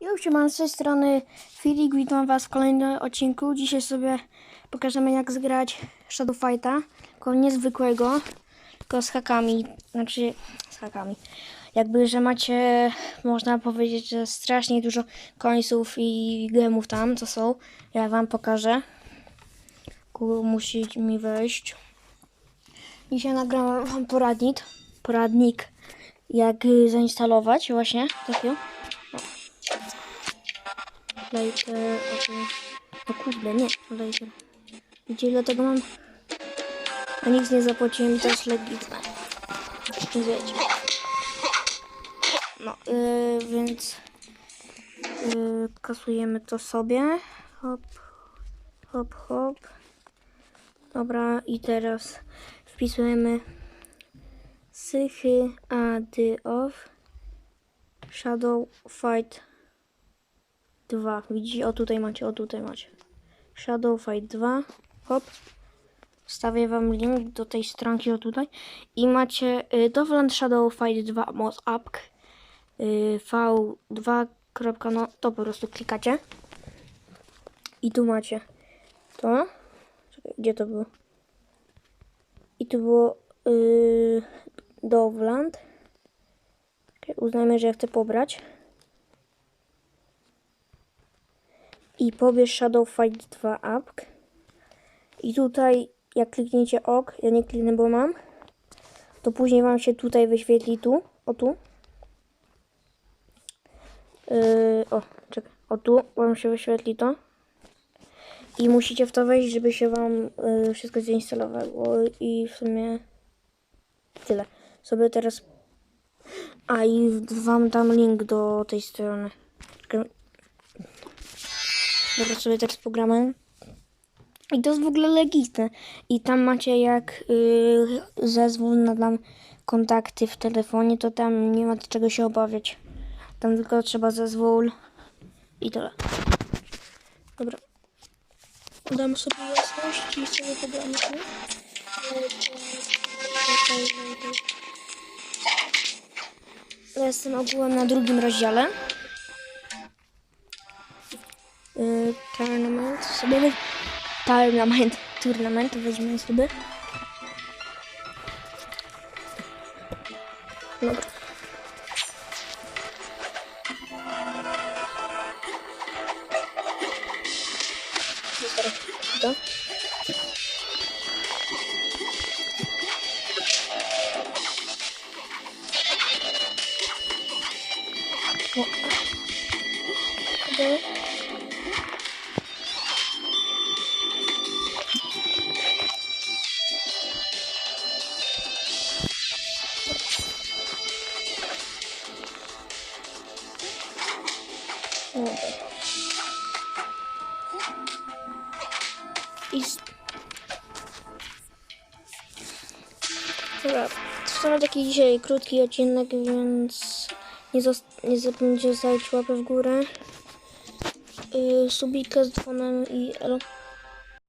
Już mam z tej strony Filip, witam was w kolejnym odcinku. Dzisiaj sobie pokażemy jak zgrać Shadow Fighta, tylko niezwykłego, tylko z hakami, znaczy z hakami. Jakby, że macie, można powiedzieć, że strasznie dużo końców i gemów tam, co są. Ja wam pokażę. Musi mi wejść. Dzisiaj nagrałem wam poradnik, poradnik jak y, zainstalować właśnie takiego. Later, okej. No kurde, nie, later. Gdzie ile tego mam? A nic nie zapłaciłem to jest legitne. Wiecie. No, yy, więc yy, kasujemy to sobie. Hop, hop, hop. Dobra, i teraz wpisujemy sychy ady of shadow fight 2. Widzicie? O tutaj macie, o tutaj macie. Shadow Fight 2. Hop. Wstawię wam link do tej stronki o tutaj. I macie y, Dovland Shadow Fight 2 Moz App. Y, V2. No, to po prostu klikacie. I tu macie to. Czekaj, gdzie to było? I tu było y, Dovland. Uznajmy, że ja chcę pobrać. I pobierz Shadow Fight 2 app. I tutaj jak klikniecie OK, ja nie kliknę, bo mam, to później wam się tutaj wyświetli tu, o tu. Yy, o, czekaj, o tu wam się wyświetli to. I musicie w to wejść, żeby się wam yy, wszystko zainstalowało i w sumie tyle. Sobie teraz... A i wam dam link do tej strony. Dobra, sobie teraz pogramy. I to jest w ogóle legitne. I tam macie jak yy, zezwól na tam kontakty w telefonie, to tam nie ma czego się obawiać. Tam tylko trzeba zezwól i tyle. Dobra. Dam sobie jasność i sobie pogramy. tu. Ja jestem ogółem na drugim rozdziale. Y, tournament wy... tournament, tournament weźmy sobie. Dobra. Dobra. Dobra. I... Dobra, to są taki dzisiaj krótki odcinek, więc nie, nie zapomnijcie zostawić łapę w górę, yy, subika z dzwonem i elo.